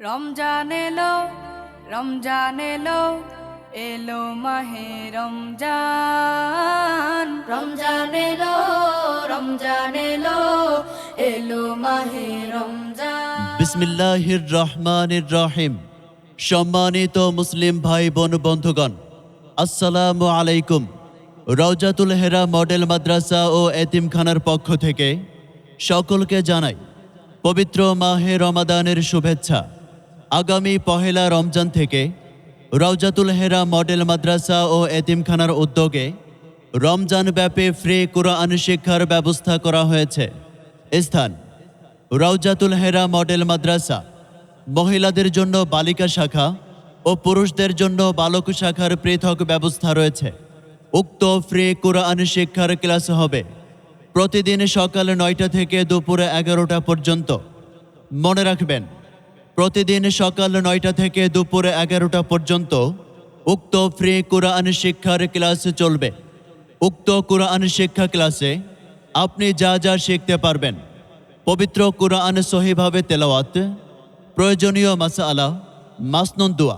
রমজান এলো রমজান এলো এলো মাহে রমজান। রমজান এলো রমজান এলো এলো মাহে রমজান। বিসমিল্লাহির রহমানির রহিম সম্মানিত মুসলিম ভাই বোন বন্ধুগণ আসসালামু আলাইকুম। রওজাতুল হেরা মডেল মাদ্রাসা ও এতিমখানার পক্ষ থেকে সকলকে জানাই পবিত্র মাহে রমাদানের শুভেচ্ছা। আগামী পহেলা রমজান থেকে রওজাতুল হেরা মডেল মাদ্রাসা ও এতিমখানার উদ্যোগে রমজান ব্যাপী ফ্রি কোরআন শিক্ষার ব্যবস্থা করা হয়েছে। স্থান, রওজাতুল হেরা মডেল মাদ্রাসা। মহিলাদের জন্য বালিকা শাখা ও পুরুষদের জন্য বালক শাখার পৃথক ব্যবস্থা রয়েছে। উক্ত ফ্রি কোরআন শিক্ষার ক্লাস হবে প্রতিদিন সকাল নয়টা থেকে দুপুরে এগারোটা পর্যন্ত। মনে রাখবেন প্রতিদিন সকাল নয়টা থেকে দুপুরে এগারোটা পর্যন্ত উক্ত ফ্রি কোরআন শিক্ষার ক্লাস চলবে। উক্ত কোরআন শিক্ষা ক্লাসে আপনি যা যা শিখতে পারবেন। পবিত্র কোরআন সহিভাবে তেলাওয়াত, প্রয়োজনীয় মাসা আলা মাসনন্দুয়া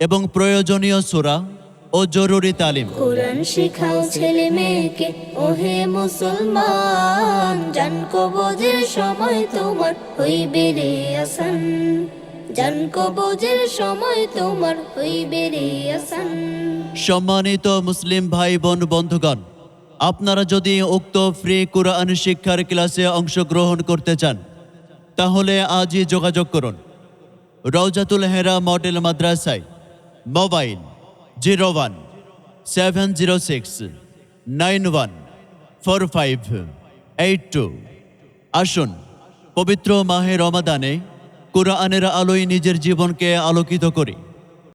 এবং প্রয়োজনীয় সুরা ও জরুরি তালিম। কোরআন শিখাও ছেলে মেয়েকে ওহে মুসলমান জান কবজের সময় তোমার হইবে রে আসান। জান কবজের সময় তোমার হইবে রে আসান। সম্মানিত মুসলিম ভাই বোন বন্ধুগণ আপনারা যদি উক্ত ফ্রি কোরআন শিক্ষার ক্লাসে অংশগ্রহণ করতে চান তাহলে আজই যোগাযোগ করুন। রওজাতুল হেরা মডেল মাদ্রাসায় mobile zero one, seven zero six, nine one, four five, eight two. আসুন, পবিত্র মাহে রমাদানে কোরআনের আলোয় নিজের জীবনকে আলোকিত করি।